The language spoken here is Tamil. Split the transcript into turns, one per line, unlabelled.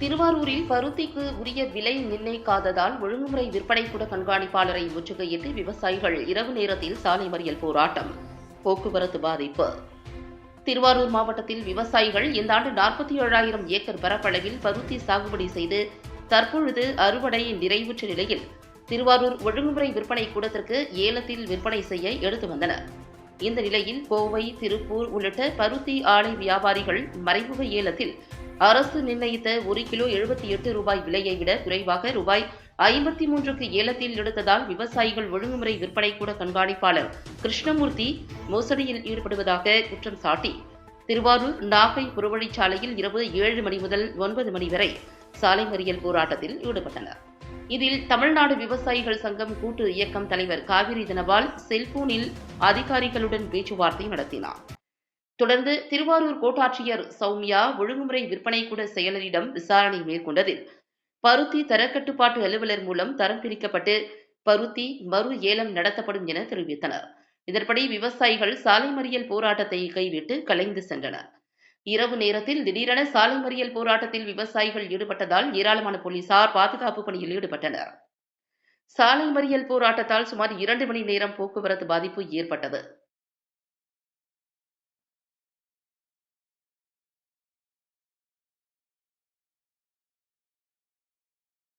திருவாரூரில் பருத்திக்கு உரிய விலை நிர்ணயிக்காததால் ஒழுங்குமுறை விற்பனை கூட கண்காணிப்பாளரை முற்றுகையிட்டு விவசாயிகள் இரவு நேரத்தில் சாலை மறியல் போராட்டம். போக்குவரத்து பாதிப்பு. திருவாரூர் மாவட்டத்தில் விவசாயிகள் இந்த ஆண்டு நாற்பத்தி ஏழாயிரம் ஏக்கர் பரப்பளவில் பருத்தி சாகுபடி செய்து தற்பொழுது அறுவடை நிறைவுற்ற நிலையில். திருவாரூர் ஒழுங்குமுறை விற்பனை கூடத்திற்கு ஏலத்தில் விற்பனை செய்ய எடுத்து வந்தனர். இந்த நிலையில் கோவை திருப்பூர் உள்ளிட்ட பருத்தி ஆலை வியாபாரிகள் மறைமுக ஏலத்தில் அரசு நிர்ணயித்த ஒரு கிலோ எழுபத்தி எட்டு ரூபாய் விலையை விட குறைவாக ரூபாய் ஐம்பத்தி மூன்றுக்கு ஏலத்தில் எடுத்ததால் விவசாயிகள் ஒழுங்குமுறை விற்பனை கூட கண்காணிப்பாளர் கிருஷ்ணமூர்த்தி மோசடியில் ஈடுபடுவதாக குற்றம் சாட்டி. திருவாரூர் நாகை புறவழிச்சாலையில் இரவு ஏழு மணி முதல் ஒன்பது மணி வரை சாலை மறியல் போராட்டத்தில் ஈடுபட்டனர். இதில் தமிழ்நாடு விவசாயிகள் சங்கம் கூட்டு இயக்கம் தலைவர் காவிரி தனபால் செல்போனில் அதிகாரிகளுடன் பேச்சுவார்த்தை நடத்தினார். தொடர்ந்து திருவாரூர் கோட்டாட்சியர் சௌமியா ஒழுங்குமுறை விற்பனை கூட செயலரிடம் விசாரணை மேற்கொண்டதில் பருத்தி தரக்கட்டுப்பாட்டு அலுவலர் மூலம் தரம் பிரிக்கப்பட்டு பருத்தி மறு ஏலம் நடத்தப்படும் என தெரிவித்தனர். இதன்படி விவசாயிகள் சாலை மறியல் போராட்டத்தை கைவிட்டு கலைந்து சென்றனர். இரவு நேரத்தில் திடீரென சாலை மறியல் போராட்டத்தில் விவசாயிகள் ஈடுபட்டதால் ஏராளமான போலீசார் பாதுகாப்பு பணியில் ஈடுபட்டனர். சாலை மறியல் போராட்டத்தால் சுமார் இரண்டு மணி நேரம் போக்குவரத்து பாதிப்பு ஏற்பட்டது.